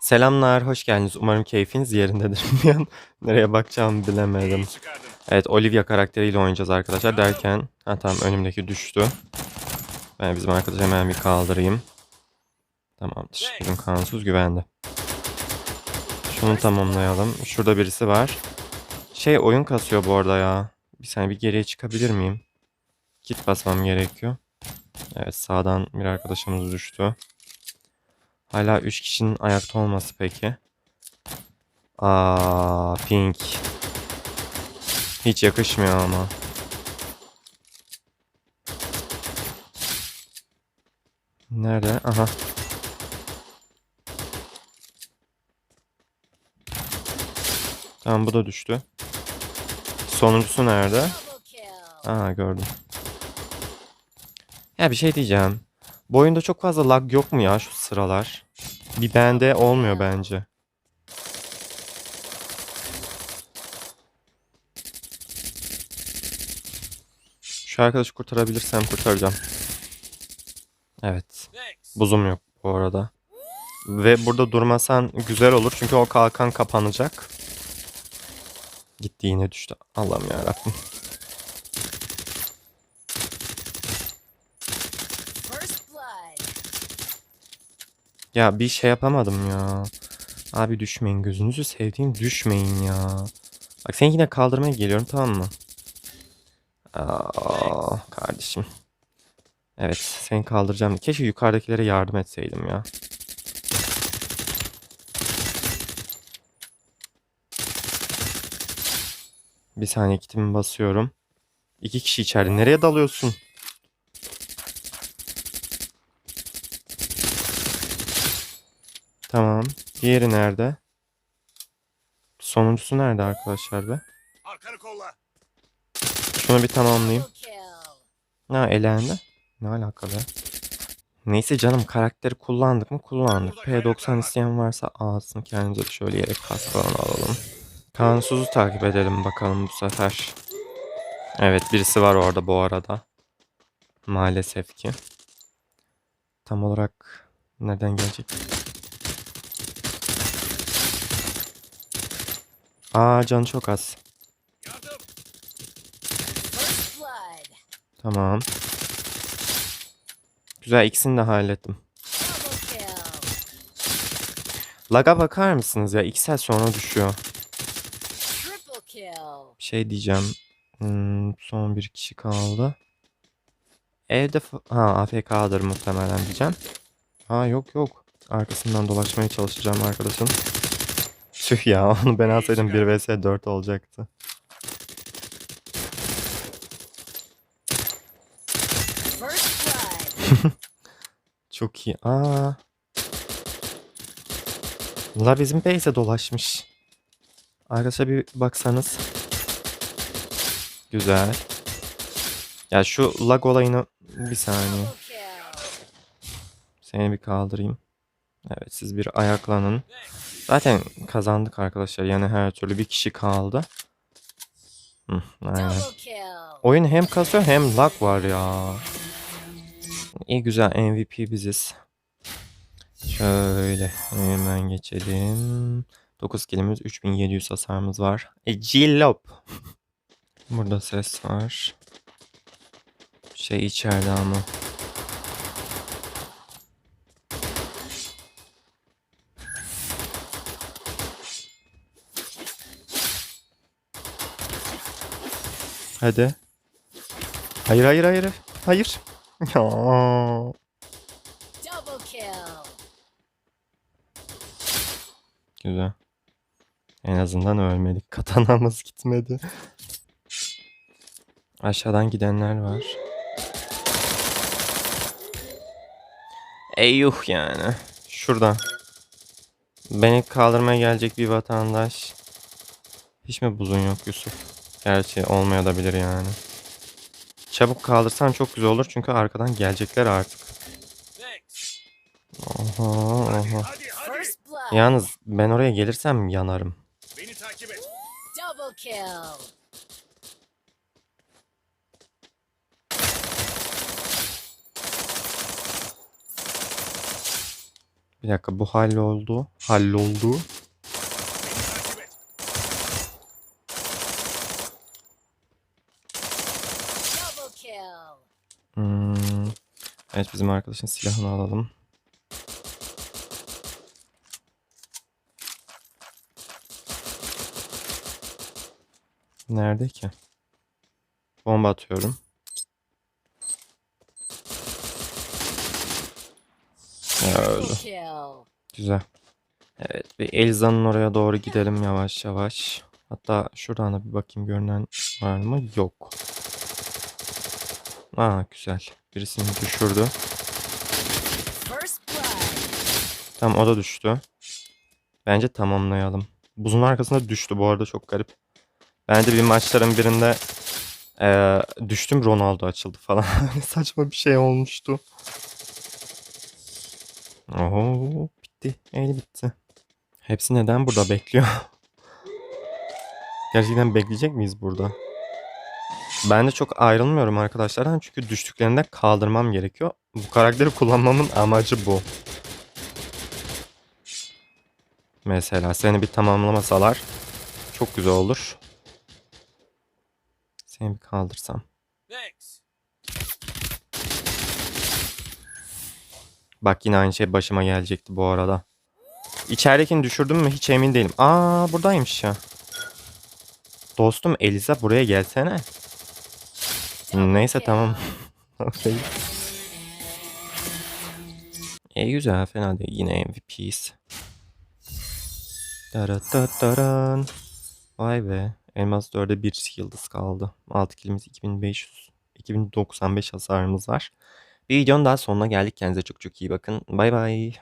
Selamlar, hoş geldiniz. Umarım keyfiniz yerindedir. Nereye bakacağımı bilemedim. Evet, Olivia karakteriyle oynayacağız arkadaşlar derken... Ha tamam, önümdeki düştü. Ben bizim arkadaşı hemen bir kaldırayım. Tamamdır. Bizim kansuz güvende. Şunu tamamlayalım. Şurada birisi var. Şey oyun kasıyor bu arada ya. Bir saniye bir geriye çıkabilir miyim? Kit basmam gerekiyor. Evet sağdan bir arkadaşımız düştü. Hala 3 kişinin ayakta olması peki. Aa, pink. Hiç yakışmıyor ama. Nerede? Aha. Tamam bu da düştü. Sonuncusu nerede? Aa gördüm. Ya bir şey diyeceğim. Bu oyunda çok fazla lag yok mu ya şu sıralar? Bir bende olmuyor bence. Şu arkadaşı kurtarabilirsem kurtaracağım. Evet. Buzum yok bu arada. Ve burada durmasan güzel olur çünkü o kalkan kapanacak. Gitti yine düştü. Allah'ım yarabbim. Ya bir şey yapamadım ya. Abi düşmeyin gözünüzü sevdiğim düşmeyin ya. Bak seni yine kaldırmaya geliyorum tamam mı? Aa, kardeşim. Evet seni kaldıracağım. Keşke yukarıdakilere yardım etseydim ya. Bir saniye kitimi basıyorum. İki kişi içeride. Nereye dalıyorsun? Tamam. Diğeri nerede? Sonuncusu nerede arkadaşlar be? Arkanı kolla. Şunu bir tamamlayayım. Ha elendi. Ne alaka be? Neyse canım karakteri kullandık mı kullandık. P90 isteyen varsa alsın kendimize de şöyle yere kask falan alalım. Kansuz'u takip edelim bakalım bu sefer. Evet birisi var orada bu arada. Maalesef ki. Tam olarak nereden gelecek? Aa canı çok az. Tamam. Güzel ikisini de hallettim. Laga bakar mısınız ya? 2 saat sonra düşüyor. Şey diyeceğim. Hmm, son bir kişi kaldı. Evde ha AFK'dır muhtemelen diyeceğim. Ha yok yok. Arkasından dolaşmaya çalışacağım arkadaşın. Tüh ya onu ben alsaydım 1 vs 4 olacaktı. Çok iyi. Aa. La bizim base'e dolaşmış. Arkadaşlar bir baksanız. Güzel. Ya şu lag olayını bir saniye. Seni bir kaldırayım. Evet siz bir ayaklanın. Zaten kazandık arkadaşlar. Yani her türlü bir kişi kaldı. Hı, aynen. Oyun hem kasıyor hem lag var ya. İyi güzel MVP biziz. Şöyle hemen geçelim. 9 kilimiz 3700 hasarımız var. E Cillop. Burada ses var. Şey içeride ama. Hadi. Hayır hayır hayır. Hayır. Ya. Double kill. Güzel. En azından ölmedik. Katanamız gitmedi. Aşağıdan gidenler var. Eyyuh yani. Şuradan. Beni kaldırmaya gelecek bir vatandaş. Hiç mi buzun yok Yusuf? Gerçi olmaya da bilir yani. Çabuk kaldırsan çok güzel olur çünkü arkadan gelecekler artık. Oha oha. Yalnız ben oraya gelirsem yanarım. Beni takip et. Double kill. Bir dakika bu halloldu. Halloldu. Hmm. Evet bizim arkadaşın silahını alalım. Nerede ki? Bomba atıyorum. Öldü. Güzel. Evet bir Elza'nın oraya doğru gidelim yavaş yavaş. Hatta şuradan da bir bakayım görünen var mı? Yok. Aa güzel. Birisini düşürdü. Tamam o da düştü. Bence tamamlayalım. Buzun arkasında düştü bu arada çok garip. Bence bir maçların birinde eee, düştüm Ronaldo açıldı falan. Saçma bir şey olmuştu. Oho bitti. El bitti. Hepsi neden burada bekliyor? Gerçekten bekleyecek miyiz burada? Ben de çok ayrılmıyorum arkadaşlardan çünkü düştüklerinde kaldırmam gerekiyor. Bu karakteri kullanmamın amacı bu. Mesela seni bir tamamlamasalar çok güzel olur. Seni bir kaldırsam. Bak yine aynı şey başıma gelecekti bu arada. İçeridekini düşürdüm mü hiç emin değilim. Aa buradaymış ya. Dostum Elisa buraya gelsene. Neyse tamam. E güzel fena değil. Yine MVP'yiz. Darataran. Vay be. Elmas 4'e 1 yıldız kaldı. 6 kilimiz 2500. 2095 hasarımız var. Bir videonun daha sonuna geldik. Kendinize çok çok iyi bakın. Bay bay.